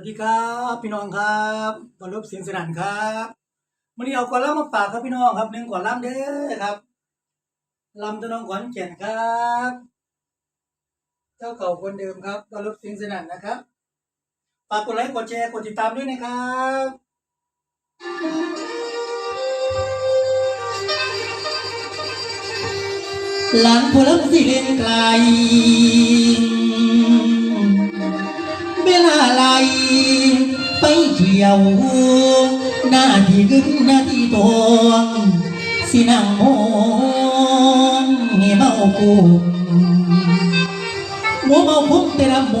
วัสดีครับพี่น้องครับบรรลบเสียงสนั่นครับวันนี้เอาก่อนล่ำมาฝากครับพี่น้องครับหนึ่งก่อนล่ำเด้อครับลำตัวน้องขวัญแก่นครับ เจ้าเก่าคนเดิมครับบรรลบเสียงสนั่นนะครับฝากกดไลค์กดแชร์กดติดตามด้วยนะครับหลังผู้รับสิเล่นไกล ไหลไปเที่ยวหน้าที่กึนหน้าที่ตวงสินังมองให้เมากูมัวเมาพุ่งแต่ละโม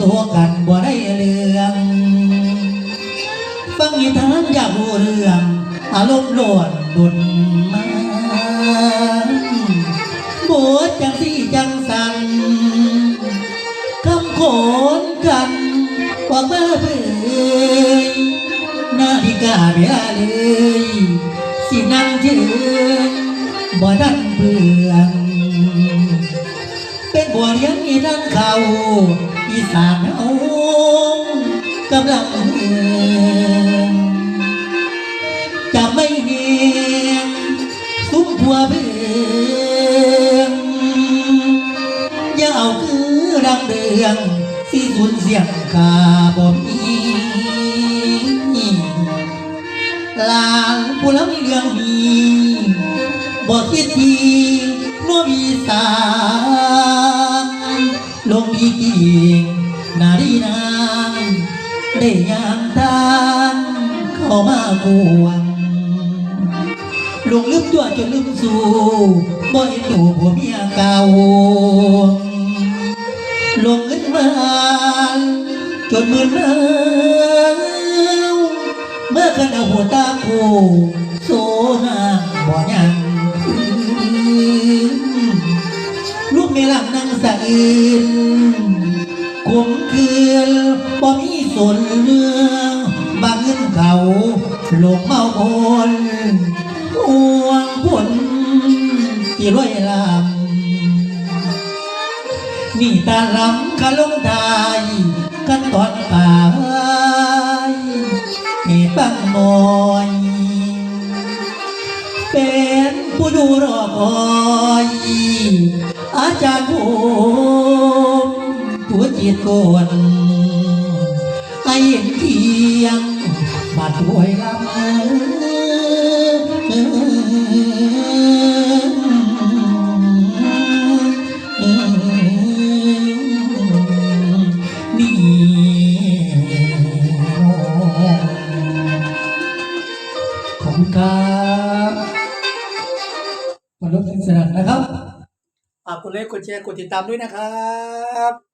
ตัวกันบ่ได้เรื่องฟังนิทานอยากรู้เรื่องอารมณ์ล้วนบุญมาบทจังสี่จังสันคำโขน เมื่อเบื่อนาฬิกาเวลาเลย สินั่งยืนบ่ดันเบื่อเป็นบัวเลี้ยงอีนั่นเขาอีสานเอากำลังเฮืองจะไม่เนียงซุ้มผัวเบื่ออย่าเอาคือรังเดือง ที่สูญเสียงกาบ่มีลางผู้ลำเรื่องนี้บ่คิดทีนัวมีสางลงมีกิ่งนาดีนางได้ยามทางเข้ามากวงลงลืมตัวจนลืมสู่บ่เห็นตัวผัวเมียเก่า งเงินจนมือเมาเมื่อกันเอาหัวตาคู่โซนาบ่อยังลูกเมลังนั่งสะอื่นคมคืนบ่มีสนเรื่องบางเงินเขาหลงเมาโอนห่วงผลที่ร้อยลำ นี่ตาลำกะลงได้กันตอนป่ายเหตุบังมอยเป็นผู้ดูรอคอยอาจารย์ผมตัวจิตโกนไอ้เห็นเทียงมาถวยลำ ครับมาลบสินสนันนะครับ ฝากกดไลค์กดแชร์กดติดตามด้วยนะครับ